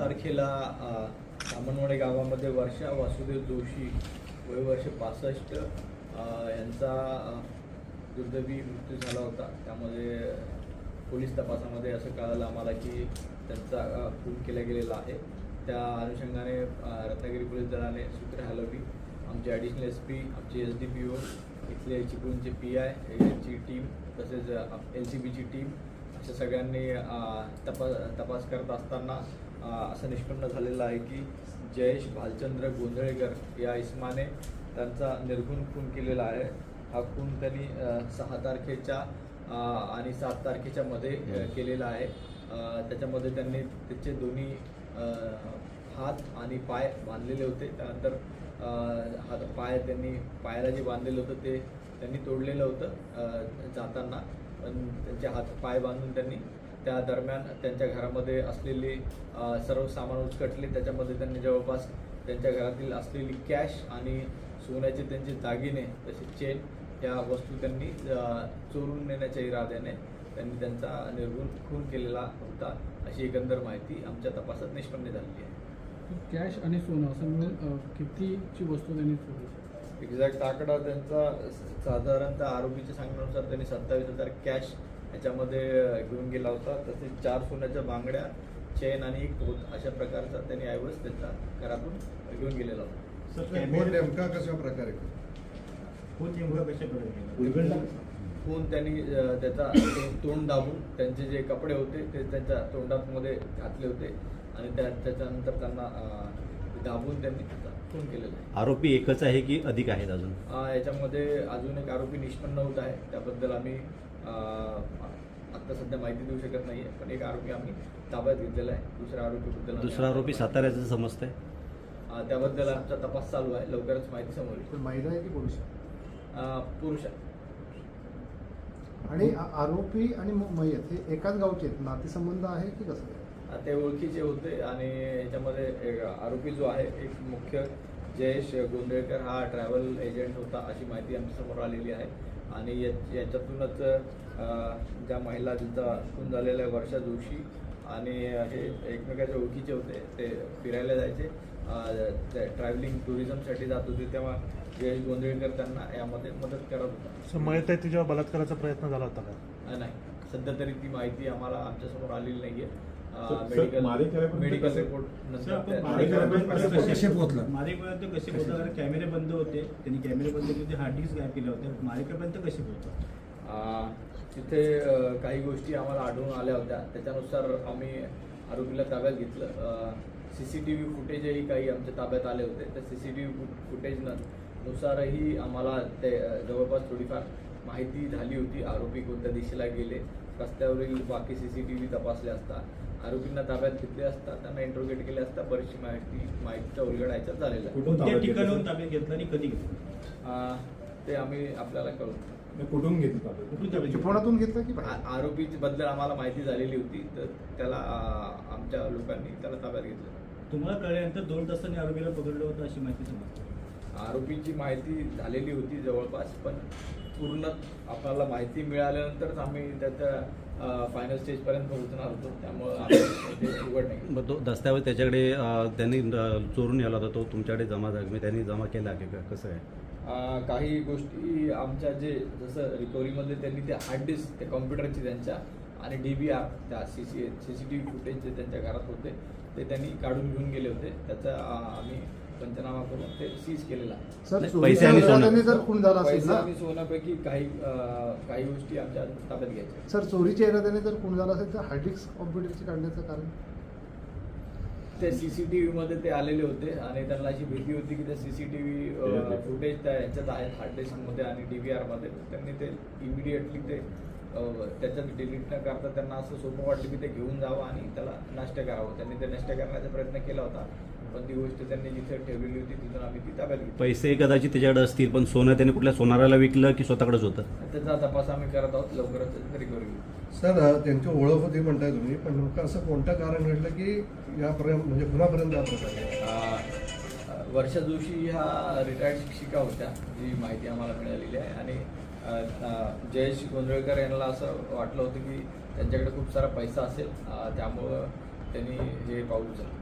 तारखेला सामनवाडे गावामध्ये वर्षा वासुदेव जोशी वय वर्ष पासष्ट यांचा दुर्दैवी मृत्यू झाला होता. त्यामध्ये पोलीस तपासामध्ये असं कळालं आम्हाला की त्यांचा खून केला गेलेला आहे. त्या अनुषंगाने रत्नागिरी पोलीस दलाने सूत्र हलवली. आमचे ॲडिशनल एस पी आमचे एस डी पी ओ इथले चिपळूणचे पी आय यांची टीम तसेच एल सी बीची टीम अशा सगळ्यांनी तपास तपास करत असताना असं निष्पन्न झालेलं आहे की जयेश भालचंद्र गोंधळेकर या इस्माने त्यांचा निर्गुण खून केलेला आहे. हा खून त्यांनी सहा तारखेच्या आणि सात तारखेच्या मध्ये केलेला आहे. त्याच्यामध्ये त्यांनी त्याचे दोन्ही हात आणि पाय बांधलेले होते. त्यानंतर हात पाय त्यांनी पायाला जे बांधलेलं होतं ते त्यांनी तोडलेलं होतं जाताना. पण त्यांचे हात पाय बांधून त्यांनी त्या दरम्यान त्यांच्या घरामध्ये असलेले सर्व सामान उचकटले. त्याच्यामध्ये त्यांनी जवळपास त्यांच्या घरातील असलेली कॅश आणि सोन्याचे त्यांचे दागिने तसेच चेन या वस्तू त्यांनी चोरून नेण्याच्या इराद्याने त्यांनी त्यांचा निर्गुण खून केलेला होता अशी एकंदर माहिती आमच्या तपासात निष्पन्न झालेली आहे. कॅश आणि सोनं असं मिळून अ, कितीची वस्तू त्यांनी चोरी एक्झॅक्ट आकडा त्यांचा साधारणतः आरोपीच्या सांगण्यानुसार त्यांनी सत्तावीस हजार कॅश याच्यामध्ये घेऊन गेला होता. तसेच चार सोन्याच्या बांगड्या चेन आणि एक पोत अशा प्रकारचा त्यांनी ऐवज त्यांच्या घरातून घेऊन गेलेला होता. सर फोन नेमका कशा प्रकारे? फोन नेमका कशा प्रकारे खून त्यांनी त्याचा तोंड दाबून त्यांचे जे कपडे होते ते त्यांच्या तोंडात मध्ये घातले होते. आणि त्या त्याच्यानंतर त्यांना दाबून त्यांनी त्याचा खून केलेला आहे. आरोपी एकच आहे की अधिक आहेत अजून? अ, याच्यामध्ये अजून एक आरोपी निष्पन्न होत आहे. त्याबद्दल आम्ही अ, आत्ता सध्या माहिती देऊ शकत नाही आहे पण एक आरोपी आम्ही ताब्यात घेतलेला आहे. दुसऱ्या आरोपीबद्दल आम्ही दुसरा आरोपी साताऱ्याचं समजतंय? अ, त्याबद्दल आमचा तपास चालू आहे. लवकरच माहिती समोर येईल. पण महिला आहे की पुरुष आहे? अ, पुरुष आहे. आणि आ- आरोपी आणि म- मयत हे एकाच गावचे आहेत. नातेसंबंध आहे की कसं काय? ते ओळखीचे होते आणि याच्यामध्ये एक आरोपी जो आहे एक मुख्य जयेश गोंधळकर हा ट्रॅव्हल एजंट होता अशी माहिती आमच्यासमोर आलेली आहे. आणि याच्यातूनच ज्या महिला ज्यांचा खून झालेला आहे वर्षा जोशी आणि हे एकमेकाच्या ओळखीचे होते ते फिरायला जायचे. ट्रॅव्हलिंग टुरिझमसाठी जात होते तेव्हा जयेश गोंधळकर त्यांना यामध्ये मदत करत होता. मयत आहे तिच्यावर बलात्काराचा प्रयत्न झाला होता का? नाही सध्या तरी ती माहिती आम्हाला आमच्यासमोर आलेली सर, मारेकऱ्यापर्यंत मेडिकल रिपोर्ट कसे- पोहोचला? कसे पोहोचला कारण कॅमेरे बंद होते. त्यांनी कॅमेरे बंद केले होते हार्ड डिस्क गायब केले होते मारेकऱ्यापर्यंत कसे पोहोचला आ, तिथे काही गोष्टी आम्हाला आढळून आल्या होत्या. त्याच्यानुसार आम्ही आरोपीला ताब्यात घेतलं. सी सी टी व्ही फुटेजही काही आमच्या ताब्यात आले होते. त्या C C T V footage नुसारही आम्हाला ते जवळपास थोडीफार माहिती झाली होती. आरोपी कोणत्या दिशेला गेले? रस्त्यावरील बाकी सी सी टी व्ही तपासले असता. आरोपींना ताब्यात घेतले असता त्यांना इंट्रोगेट केले असता बरीचशी माहिती माहितीचा उलगडायचा झालेला आहे. कुठून कोणत्या ताब्यात ठिकाणाहून घेतलं? ताब्यात घेतलं आणि कधी घेतलं? आ, ते आम्ही आपल्याला कळू नाही, कुठून घेतलं ताब्यात? घेतलं? की आरोपी बद्दल आम्हाला माहिती झालेली होती. तर त्याला आमच्या लोकांनी त्याला ताब्यात घेतलं. तुम्हाला कळल्यानंतर दोन तासांनी आरोपीला पकडलं होतं अशी माहिती समजते आरोपीची माहिती झालेली होती जवळपास पण पूर्ण आपल्याला माहिती मिळाल्यानंतरच आम्ही त्याच्या फायनल स्टेजपर्यंत पोहोचणार होतो. त्यामुळं दस्तावेज त्याच्याकडे त्यांनी चोरून नेला होता तो तुमच्याकडे जमा झाला. त्यांनी जमा केला की का कसं आहे? काही गोष्टी आमच्या जे जसं रिकव्हरीमध्ये त्यांनी ते हार्ड डिस्क त्या कॉम्प्युटरची त्यांच्या आणि डी बी आर त्या C C C C T V footage जे त्यांच्या घरात होते ते त्यांनी काढून घेऊन गेले होते. त्याचा आम्ही पंचनामा करून ते सीज केलेला. आहे सर नाही, पैसे आणि सोनं. इराद्याने जर खून झाला असेल पैसे ना? आणि सोन्यापैकी काही अ, काही गोष्टी आमच्या ताब्यात घ्यायच्या. सर चोरीच्या इराद्याने जर खून झाला असेल तर हार्डिक्स कॉम्प्युटरची काढण्याचं कारण? ते सीसीटीव्ही मध्ये ते आलेले होते आणि त्यांना अशी भीती होती की त्या सीसीटीव्ही फुटेज त्या ह्याच्यात आहेत हार्ड डिस्कमध्ये आणि डीव्हीआरमध्ये. त्यांनी ते इमिडिएटली ते अ, त्याच्यात डिलीट न करता त्यांना असं सोपं वाटलं की ते घेऊन जावं आणि त्याला नष्ट करावं. त्यांनी ते नष्ट करण्याचा प्रयत्न केला होता. पण ती गोष्ट त्यांनी जिथे ठेवलेली होती तिथून आम्ही ती ताब्यात घेतली. पैसे कदाचित त्याच्याकडे असतील पण सोनं त्याने कुठल्या सोनाराला विकलं की स्वतःकडेच होतं? त्याचा तपास आम्ही करत आहोत लवकरच रिकव्हरी घेऊ. सर त्यांची ओळख होती म्हणताय तुम्ही पण नेमकं असं कोणतं कारण घडलं की यापर्यंत म्हणजे कुणापर्यंत हा प्रकार गेला? अ, वर्षा जोशी ह्या रिटायर्ड शिक्षिका होत्या जी माहिती आम्हाला मिळालेली आहे. आणि अ, अ, जयेश गोंधळकर यांना असं वाटलं होतं की त्यांच्याकडे खूप सारा पैसा असेल अ, त्यामुळं त्यांनी हे पाऊल उचललं.